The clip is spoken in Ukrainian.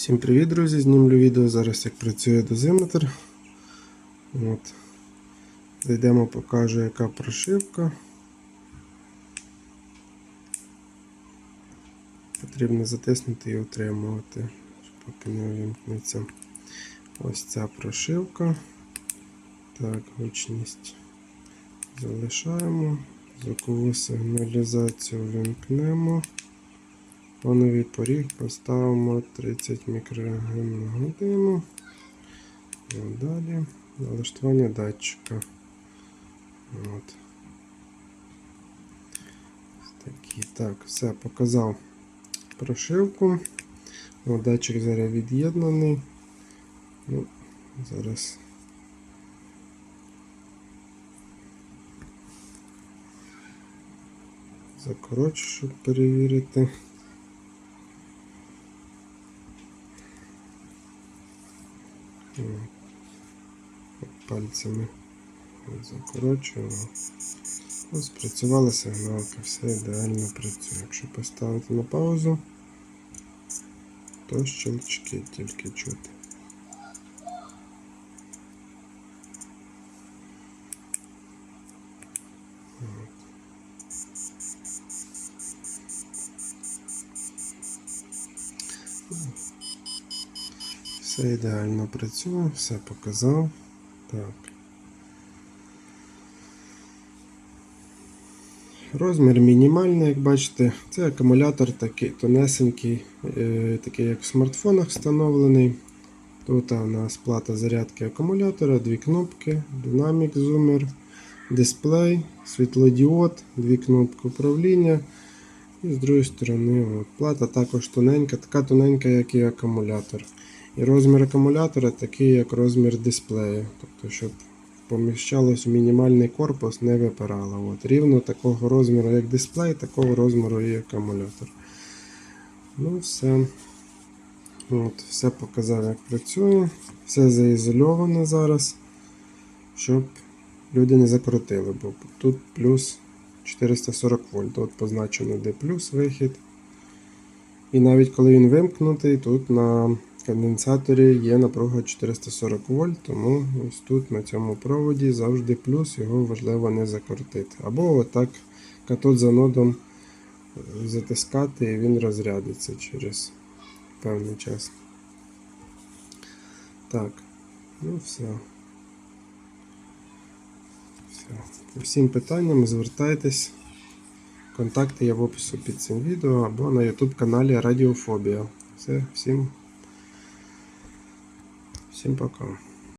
Всім привіт, друзі! Знімлю відео зараз як працює дозиметр. От. Зайдемо, покажу, яка прошивка. Потрібно затиснути і утримувати, поки не увімкнеться. Ось ця прошивка. Так, гучність залишаємо. Звукову сигналізацію вимкнемо. Фоновий поріг поставимо 30 мікрограм на годину. Далі налаштування датчика. От. Такі. Так, все, показав прошивку. О, датчик зараз від'єднаний. Ну, зараз. Закорочу, щоб перевірити. Пальцями закорочуємо. Ось працювала сигналка, все ідеально працює. Якщо поставити на паузу, то щелчки тільки чути. Все ідеально працює, все показав. Так. Розмір мінімальний, як бачите, це акумулятор такий тонесенький, е, такий як в смартфонах встановлений. Тут у нас плата зарядки акумулятора, дві кнопки, динамік зумер, дисплей, світлодіод, дві кнопки управління. І з другої сторони от, плата також тоненька, така тоненька, як і акумулятор. І розмір акумулятора такий, як розмір дисплею. Тобто, щоб поміщалось в мінімальний корпус, не випирало. От, Рівно такого розміру, як дисплей, такого розміру і акумулятор. Ну, все. От, Все показав, як працює. Все заізольовано зараз, щоб люди не закрутили, бо тут плюс 440 вольт. От позначено, де плюс вихід. І навіть коли він вимкнутий, тут на конденсаторі є напруга 440 вольт, тому ось тут на цьому проводі завжди плюс, його важливо не закрутити. Або отак катод з анодом затискати і він розрядиться через певний час. Так, ну все. Все. По всім питанням звертайтесь. Контакти є в описі під цим відео або на YouTube каналі Радіофобія. Все, всім, всім пока.